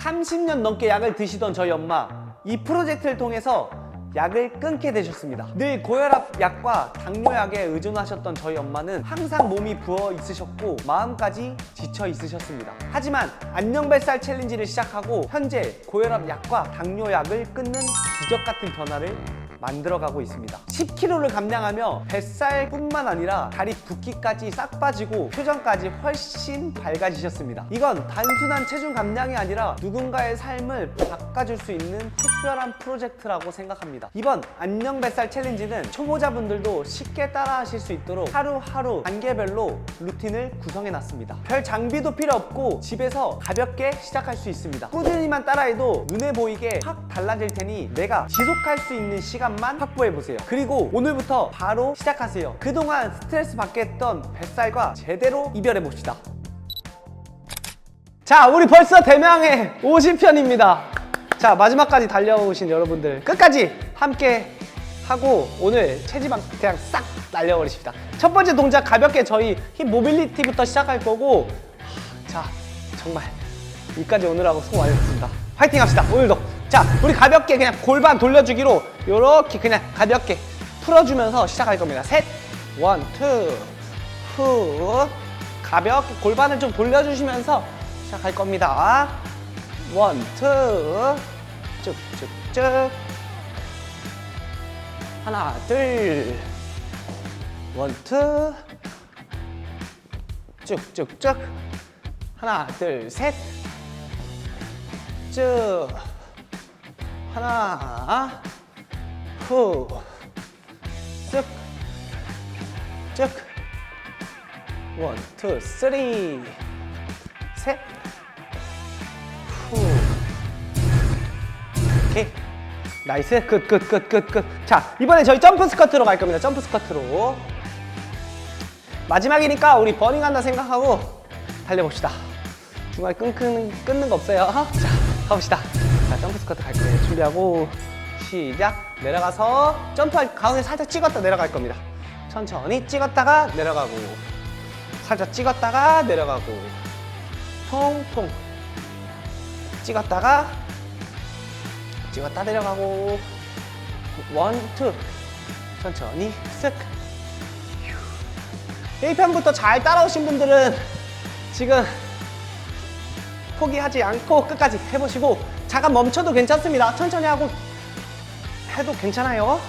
30년 넘게 약을 드시던 저희 엄마 이 프로젝트를 통해서 약을 끊게 되셨습니다. 늘 고혈압 약과 당뇨약에 의존하셨던 저희 엄마는 항상 몸이 부어 있으셨고 마음까지 지쳐 있으셨습니다. 하지만 안녕뱃살 챌린지를 시작하고 현재 고혈압 약과 당뇨약을 끊는 기적 같은 변화를 만들어가고 있습니다. 10kg를 감량하며 뱃살뿐만 아니라 다리 붓기까지 싹 빠지고 표정까지 훨씬 밝아지셨습니다. 이건 단순한 체중 감량이 아니라 누군가의 삶을 바꿔줄 수 있는 특별한 프로젝트라고 생각합니다. 이번 안녕 뱃살 챌린지는 초보자분들도 쉽게 따라하실 수 있도록 하루하루 단계별로 루틴을 구성해놨습니다. 별 장비도 필요 없고 집에서 가볍게 시작할 수 있습니다. 꾸준히만 따라해도 눈에 보이게 확 달라질 테니 내가 지속할 수 있는 시간 만 확보해 보세요. 그리고 오늘부터 바로 시작하세요. 그동안 스트레스 받게 했던 뱃살과 제대로 이별해 봅시다. 자, 우리 벌써 대명의 50편입니다. 자, 마지막까지 달려오신 여러분들 끝까지 함께 하고 오늘 체지방 그냥 싹 날려버리십니다. 첫 번째 동작 가볍게 저희 힙 모빌리티부터 시작할 거고 자, 정말 여기까지 오느라고 수고 많으셨습니다. 파이팅 합시다, 오늘도. 자, 우리 가볍게 그냥 골반 돌려주기로 이렇게 그냥 가볍게 풀어주면서 시작할 겁니다. 셋, 원, 투, 후. 가볍게 골반을 좀 돌려주시면서 시작할 겁니다. 원, 투. 쭉쭉쭉. 하나, 둘. 원, 투. 쭉쭉쭉. 하나, 둘, 셋. 쭉. 하나, 후. 쓱. 쭉. 원, 투, 쓰리. 셋. 후. 오케이. 나이스. 끝, 끝, 끝, 끝, 끝. 자, 이번에 저희 점프 스쿼트로 갈 겁니다. 점프 스쿼트로. 마지막이니까 우리 버닝한다 생각하고 달려봅시다. 중간에 끊는, 끊는 거 없어요. 자, 가봅시다. 자, 점프 스쿼트 갈 거예요. 준비하고, 시작. 내려가서, 점프할 가운데 살짝 찍었다 내려갈 겁니다. 천천히 찍었다가 내려가고, 살짝 찍었다가 내려가고, 통통. 찍었다가, 찍었다 내려가고, 원, 투. 천천히, 쓱. 1편부터 잘 따라오신 분들은 지금 포기하지 않고 끝까지 해보시고 잠깐 멈춰도 괜찮습니다. 천천히 하고 해도 괜찮아요.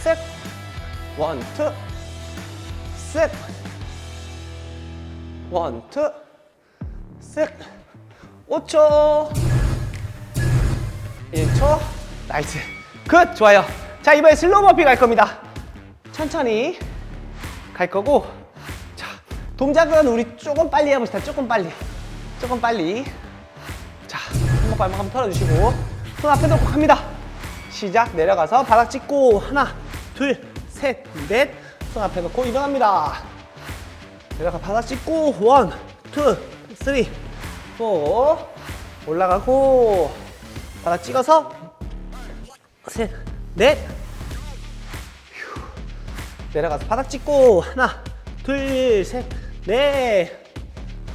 셋, 원, 투, 셋, 원, 투, 셋, 5초, 1초, 나이스. 굿, 좋아요. 자, 이번에 슬로우 버피 갈 겁니다. 천천히 갈 거고, 자, 동작은 우리 조금 빨리 해봅시다. 조금 빨리. 조금 빨리. 발목 한번 털어주시고, 손 앞에 놓고 갑니다. 시작. 내려가서 바닥 찍고, 하나, 둘, 셋, 넷. 손 앞에 놓고 일어납니다. 내려가 바닥 찍고, 원, 투, 쓰리, 포. 올라가고, 바닥 찍어서, 셋, 넷. 휴. 내려가서 바닥 찍고, 하나, 둘, 셋, 넷.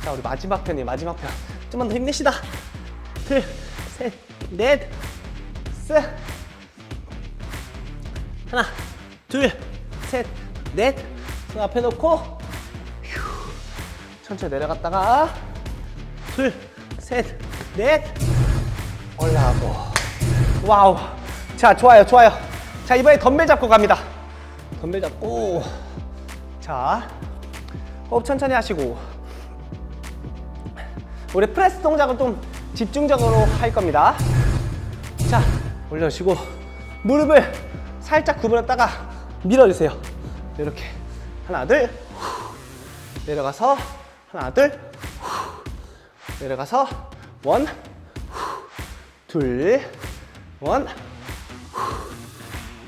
자, 우리 마지막 편이에요, 마지막 편. 좀만 더 힘내시다. 둘, 셋, 넷, 셋. 하나, 둘, 셋, 넷. 손 앞에 놓고, 휴. 천천히 내려갔다가, 둘, 셋, 넷. 올라가고. 와우. 자, 좋아요, 좋아요. 자, 이번에 덤벨 잡고 갑니다. 덤벨 잡고. 자, 호흡 천천히 하시고. 우리 프레스 동작을 좀 집중적으로 할 겁니다. 자, 올려주시고 무릎을 살짝 구부렸다가 밀어주세요. 이렇게 하나, 둘, 후. 내려가서 하나, 둘, 후. 내려가서 원, 후. 둘, 원, 후.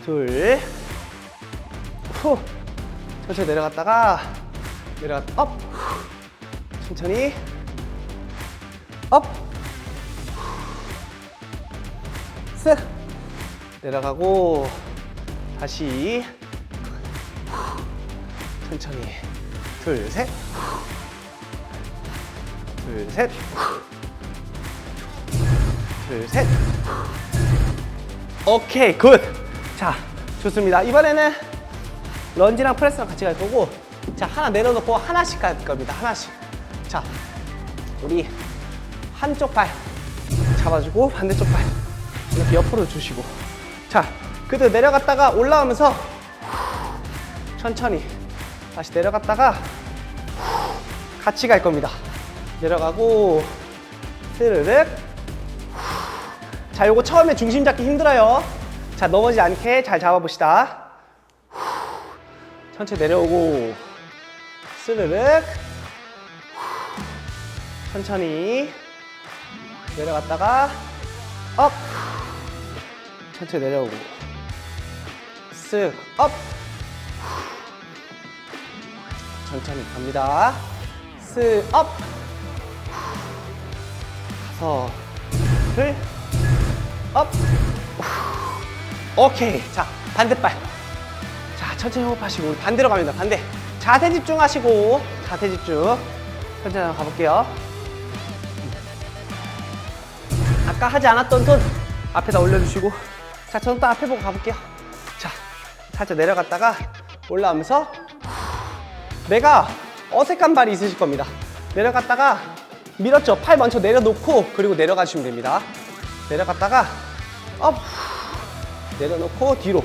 둘, 후. 천천히 내려갔다가 내려갔다 업, 후. 천천히 업, 쓱 내려가고 다시 후. 천천히 둘, 셋, 후. 둘, 셋, 후. 둘, 셋. 오케이, 굿. 자, 좋습니다. 이번에는 런지랑 프레스랑 같이 갈 거고, 자, 하나 내려놓고 하나씩 갈 겁니다. 하나씩. 자, 우리 한쪽 발 잡아주고, 반대쪽 발 이렇게 옆으로 주시고. 자, 그대로 내려갔다가 올라오면서 천천히 다시 내려갔다가 같이 갈 겁니다. 내려가고, 스르륵. 자, 요거 처음에 중심 잡기 힘들어요. 자, 넘어지지 않게 잘 잡아봅시다. 천천히 내려오고, 스르륵. 천천히 내려갔다가, 업. 천천히 내려오고, 쓱, 업. 천천히 갑니다. 쓱, 업. 가서, 둘, 업. 오케이. 자, 반대발. 자, 천천히 호흡하시고, 반대로 갑니다. 반대. 자세 집중하시고, 자세 집중. 천천히 한번 가볼게요. 아까 하지 않았던 손 앞에다 올려주시고. 자, 저는 또 앞에 보고 가볼게요. 자, 살짝 내려갔다가 올라오면서 내가 어색한 발이 있으실 겁니다. 내려갔다가 밀었죠. 팔 먼저 내려놓고 그리고 내려가시면 됩니다. 내려갔다가 업 내려놓고 뒤로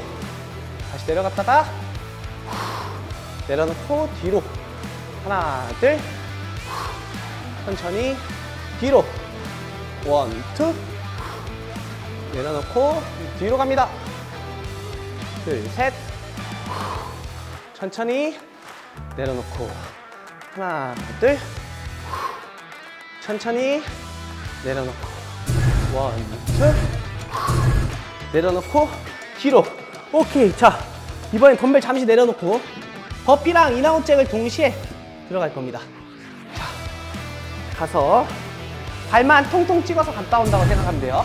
다시 내려갔다가 내려놓고 뒤로 하나 둘 천천히 뒤로 원투 내려놓고 뒤로 갑니다. 둘 셋. 천천히 내려놓고 하나 둘. 천천히 내려놓고 원투. 내려놓고 뒤로. 오케이 자 이번엔 덤벨 잠시 내려놓고 버피랑 인아웃 잭을 동시에 들어갈 겁니다. 자 가서 발만 통통 찍어서 갔다 온다고 생각하면 돼요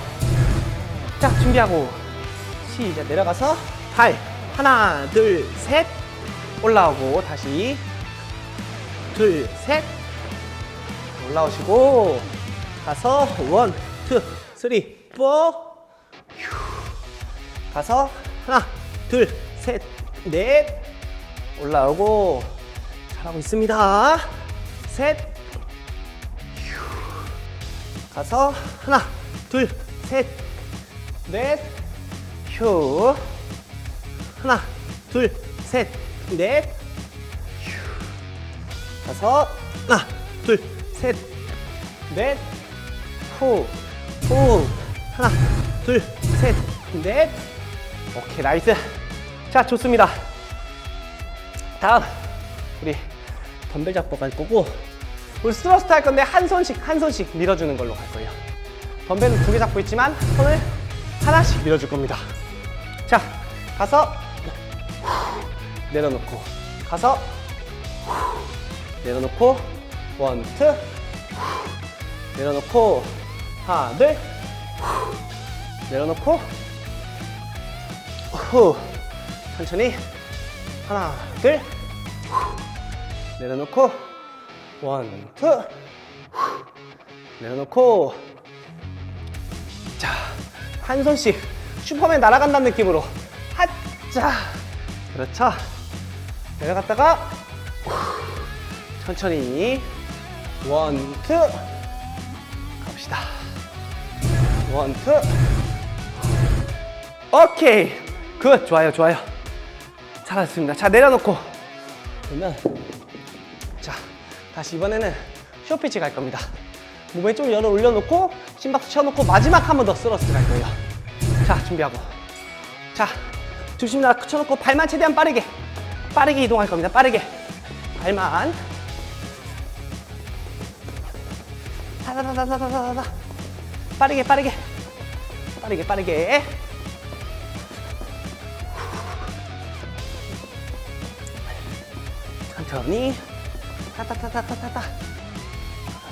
자 준비하고 시작. 내려가서 발 하나 둘 셋. 올라오고 다시. 둘 셋. 올라오시고 가서 원, 투, 쓰리, 포. 가서 하나, 둘, 셋, 넷. 올라오고 잘하고 있습니다. 셋. 가서 하나, 둘, 셋, 넷 휴. 하나, 둘, 셋, 넷 휴. 가서 하나, 둘, 셋, 넷, 후, 후, 하나, 둘, 셋, 넷. 오케이, 나이스. 자, 좋습니다. 다음, 우리 덤벨 잡고 갈 거고, 우리 스러스트 할 건데 한 손씩, 한 손씩 밀어주는 걸로 갈 거예요. 덤벨은 두 개 잡고 있지만 손을 하나씩 밀어줄 겁니다. 자, 가서 내려놓고, 가서 내려놓고, 원, 투, 내려놓고 하나 둘 내려놓고 후 천천히 하나 둘 내려놓고 원 투 내려놓고 자 한 손씩 슈퍼맨 날아간다는 느낌으로. 하자. 그렇죠. 내려갔다가 천천히. 원투. 갑시다. 원투. 오케이. 굿. 좋아요 좋아요. 잘하셨습니다. 자 내려놓고. 그러면 자 다시 이번에는 쇼피치 갈 겁니다 몸에 좀 열어 올려놓고 심박수 쳐놓고 마지막 한 번더 스러스트 갈 거예요. 자 준비하고. 자 중심 나 쳐놓고 발만 최대한 빠르게 빠르게 이동할 겁니다. 빠르게. 발만. 다다다다다다다 빠르게 빠르게. 빠르게 빠르게. 천천히. 타타타타타타타.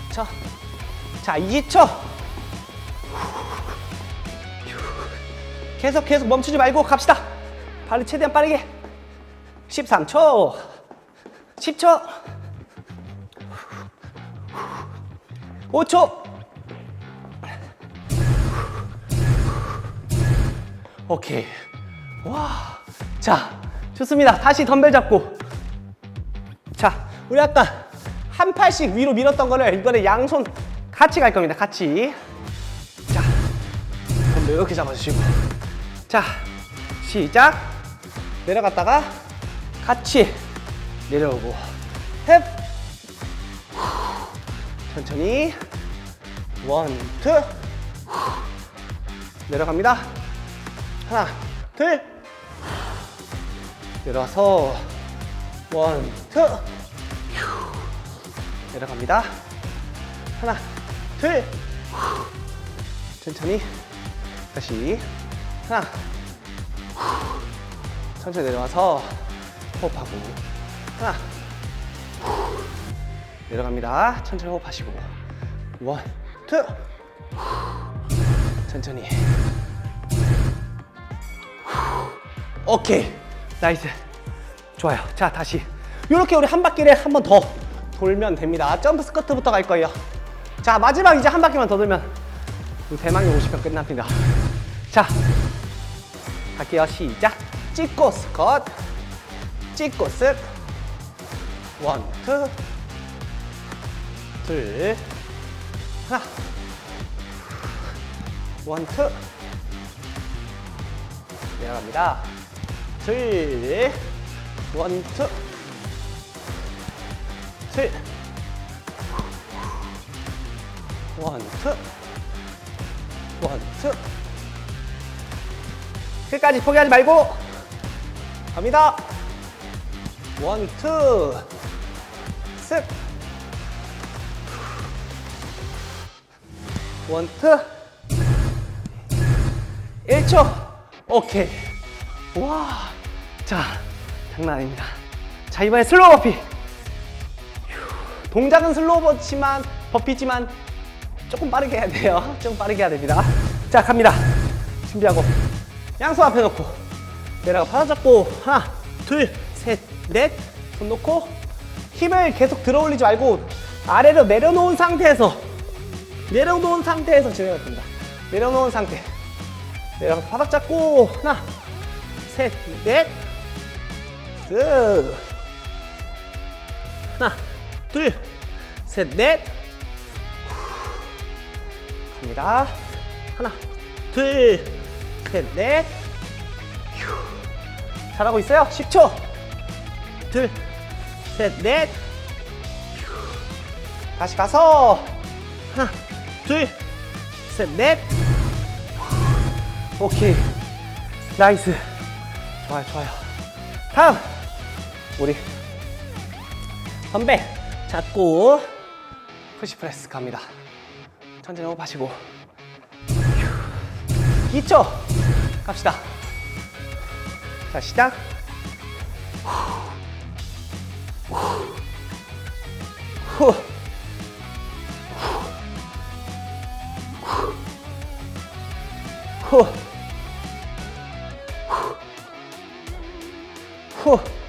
그렇죠 자 20초 계속 계속 멈추지 말고 갑시다 발을 최대한 빠르게 13초 10초 5초 오케이. 와. 자, 좋습니다. 다시 덤벨 잡고. 자, 우리 아까 한 팔씩 위로 밀었던 거를 이번에 양손 같이 갈 겁니다. 같이. 자, 덤벨 이렇게 잡아주시고. 자, 시작. 내려갔다가 같이 내려오고. 헵. 천천히. 원, 투. 내려갑니다. 하나, 둘. 내려와서 원, 투. 내려갑니다. 하나, 둘. 천천히. 다시. 하나. 천천히 내려와서 호흡하고. 하나. 내려갑니다. 천천히 호흡하시고. 원, 투. 천천히. 오케이. 나이스. 좋아요. 자, 다시. 이렇게 우리 한 바퀴를 한 번 더 돌면 됩니다. 점프 스커트부터 갈 거예요. 자, 마지막 이제 한 바퀴만 더 돌면 대망의 50편 끝납니다. 자, 갈게요. 시작. 찍고 스컷. 찍고 쓱. 원, 투. 둘. 하나. 원, 투. 내려갑니다. 둘. 원, 투. 둘. 원, 투. 원, 투. 끝까지 포기하지 말고 갑니다. 원, 투. 쓱. 원, 투. 1초. 오케이. 와. 자, 장난 아닙니다. 자, 이번에 슬로우 버피. 휴, 동작은 슬로우 버피지만, 버피지만 조금 빠르게 해야 돼요. 조금 빠르게 해야 됩니다. 자, 갑니다. 준비하고. 양손 앞에 놓고. 내려가 바로 잡고. 하나, 둘, 셋, 넷. 손 놓고. 힘을 계속 들어 올리지 말고 아래로 내려놓은 상태에서 내려놓은 상태에서 진행할 겁니다. 내려놓은 상태. 내려가서 바닥 잡고 하나, 셋, 넷, 쓱. 하나, 둘, 셋, 넷. 갑니다. 하나, 둘, 셋, 넷. 휴. 잘하고 있어요. 10초. 둘, 셋, 넷. 휴. 다시 가서 하나, 둘, 셋, 넷. 오케이. 나이스. 좋아요, 좋아요. 다음. 우리 덤벨 잡고 푸시 프레스 갑니다. 천천히 호흡하시고. 2초. 갑시다. 자, 시작. 후. 후. 후. 좋아요.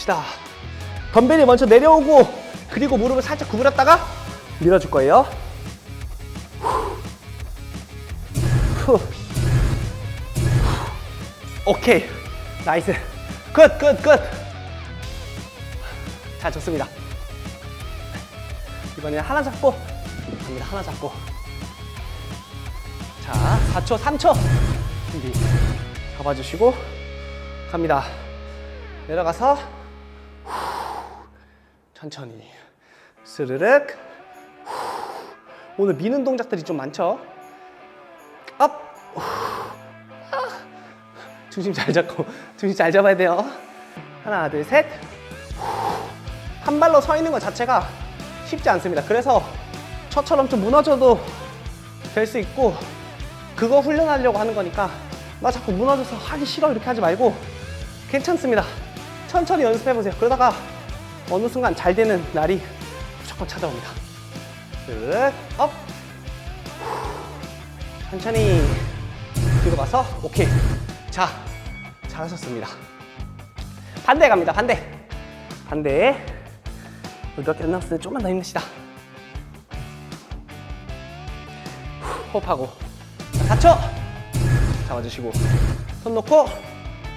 자, 갑시다. 덤벨이 먼저 내려오고, 그리고 무릎을 살짝 구부렸다가 밀어줄 거예요. 후. 오케이. 나이스. 끝, 끝, 끝. 자, 좋습니다. 이번에는 하나 잡고, 갑니다. 하나 잡고. 자, 4초, 3초. 준비. 잡아주시고, 갑니다. 내려가서, 후, 천천히. 스르륵. 후. 오늘 미는 동작들이 좀 많죠? 업. 후. 아. 중심 잘 잡고, 중심 잘 잡아야 돼요. 하나, 둘, 셋. 한 발로 서 있는 것 자체가 쉽지 않습니다. 그래서 저처럼 좀 무너져도 될 수 있고, 그거 훈련하려고 하는 거니까 나 자꾸 무너져서 하기 싫어 이렇게 하지 말고 괜찮습니다. 천천히 연습해 보세요. 그러다가 어느 순간 잘 되는 날이 무조건 찾아옵니다. 쓱, 업. 천천히 뒤로 가서 오케이. 자, 자, 잘하셨습니다. 반대 갑니다. 반대. 반대. 몇개 안때 좀만 더 힘내시다. 후, 호흡하고. 자, 4초. 잡아주시고. 손 놓고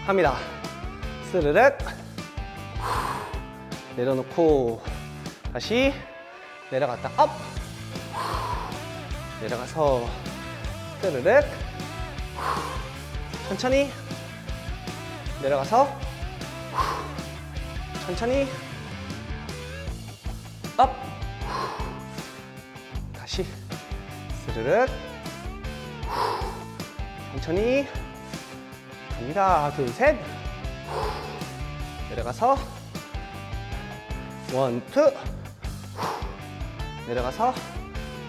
갑니다. 스르륵. 후, 내려놓고 다시 내려갔다. 업. 후, 내려가서 스르륵. 후, 천천히 내려가서 후, 천천히 업! 다시 스르륵. 천천히 갑니다. 둘셋. 내려가서 원투 내려가서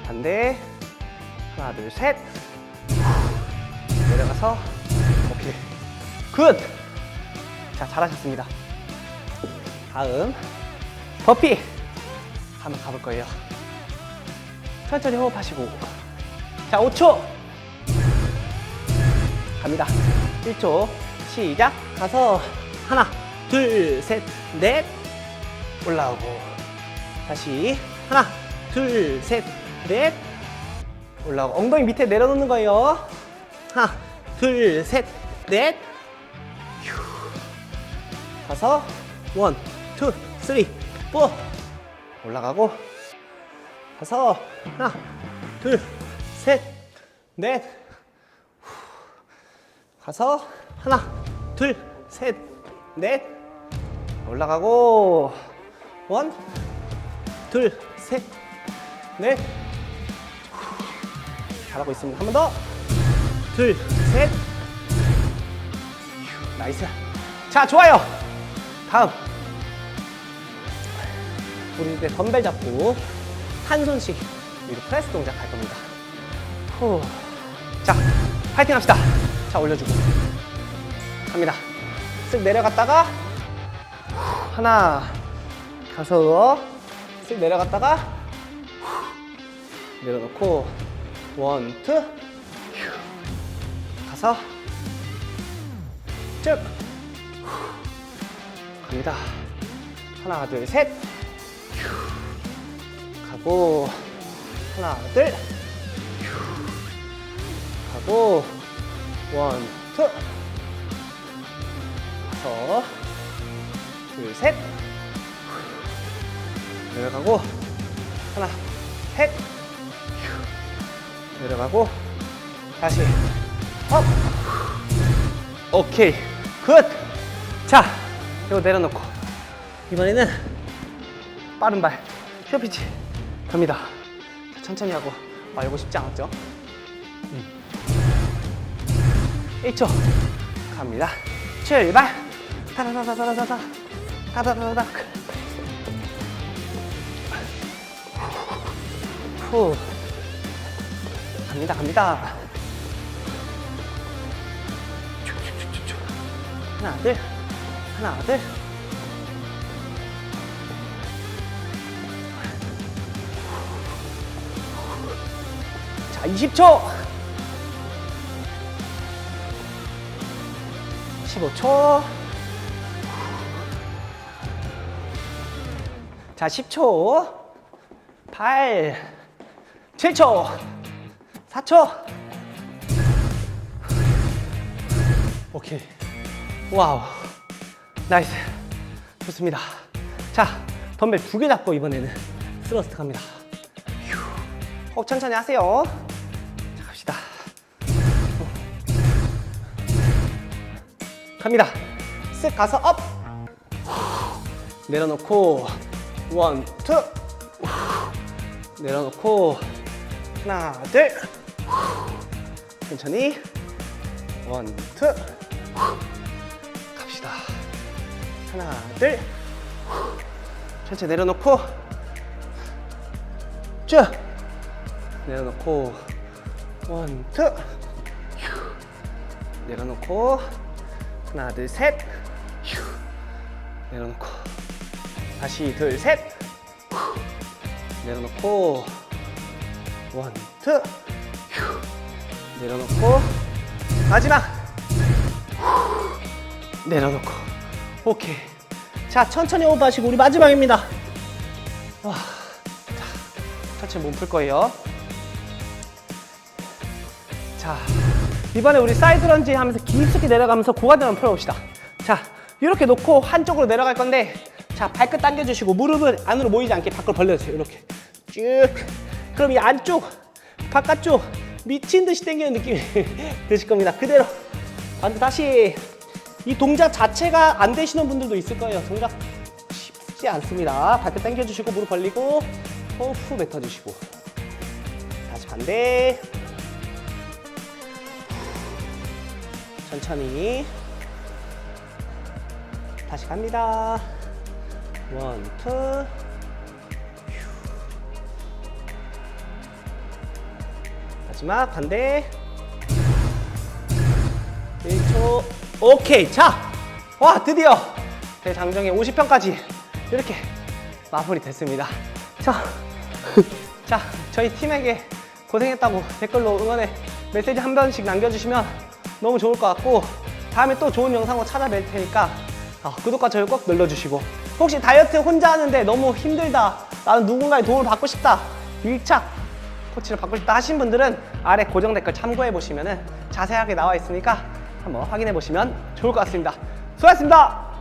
반대 하나 둘셋 내려가서 오케이 굿 자 잘하셨습니다 다음 버피 한번 가볼 거예요. 천천히 호흡하시고. 자, 5초. 갑니다. 1초. 시작. 가서 하나, 둘, 셋, 넷. 올라오고. 다시 하나, 둘, 셋, 넷. 올라오고. 엉덩이 밑에 내려놓는 거예요. 하나, 둘, 셋, 넷. 휴. 가서 원, 투, 쓰리, 포. 올라가고 가서 하나 둘 셋 넷 가서 하나 둘 셋 넷 올라가고 원 둘 셋 넷 잘하고 있습니다 한 번 더 둘 셋 나이스 자 좋아요 다음 우리 이제 덤벨 잡고 한 손씩 위로 프레스 동작 할 겁니다. 후. 자, 파이팅 합시다. 자, 올려주고. 갑니다. 쓱 내려갔다가 하나 가서 쓱 내려갔다가 내려놓고 원, 투 휴. 가서 쭉 갑니다. 하나, 둘, 셋 가고 하나 둘 휴. 가고 원 투 가서 둘 셋 내려가고 하나 셋. 휴. 내려가고 다시. 업. 오케이. 굿자 이거 내려놓고. 이번에는 빠른 발 슈어피치 갑니다. 천천히 하고. 아 이거 쉽지 않았죠? 음. 1초 갑니다. 출발. 타다다다다다다 타다다다다 후 갑니다 갑니다. 하나 둘 하나 둘 자, 20초. 15초. 자, 10초. 8. 7초. 4초. 오케이. 와우. 나이스. 좋습니다. 자, 덤벨 두 개 잡고 이번에는 스러스트 갑니다. 휴. 호흡 천천히 하세요. 자, 갑시다. 어. 갑니다. 쓱 가서 업. 내려놓고 원, 투. 내려놓고 하나, 둘. 천천히 원, 투. 갑시다. 하나, 둘. 천천히 내려놓고 쭉 내려놓고 원, 투. 휴. 내려놓고 하나, 둘, 셋. 휴. 내려놓고 다시 둘, 셋. 후. 내려놓고 원, 투. 휴. 내려놓고. 마지막. 후. 내려놓고. 오케이. 자 천천히 호흡하시고 우리 마지막입니다. 와, 자, 천천히 몸 풀 거예요. 자 이번에 우리 사이드 런지 하면서 깊숙이 내려가면서 고관절 한번 풀어봅시다. 자 이렇게 놓고 한쪽으로 내려갈 건데 자 발끝 당겨주시고 무릎은 안으로 모이지 않게 밖으로 벌려주세요. 이렇게. 쭉 그럼 이 안쪽 바깥쪽 미친 듯이 당기는 느낌이 드실 겁니다. 그대로. 반대 다시 이 동작 자체가 안 되시는 분들도 있을 거예요. 동작 쉽지 않습니다. 발끝 당겨주시고 무릎 벌리고 호흡 후 뱉어주시고. 다시 반대. 천천히. 다시 갑니다. 원, 투 마지막 반대. 1초. 오케이. 자와 드디어 대장정의 50편까지 이렇게 마무리 됐습니다. 자, 자 저희 팀에게 고생했다고 댓글로 응원의 메시지 한 번씩 남겨주시면 너무 좋을 것 같고 다음에 또 좋은 영상으로 찾아뵐 테니까 어, 구독과 좋아요 꼭 눌러주시고. 혹시 다이어트 혼자 하는데 너무 힘들다 나는 누군가의 도움을 받고 싶다 밀착 코치를 받고 싶다 하신 분들은 아래 고정 댓글 참고해 보시면 자세하게 나와 있으니까 한번 확인해 보시면 좋을 것 같습니다. 수고하셨습니다.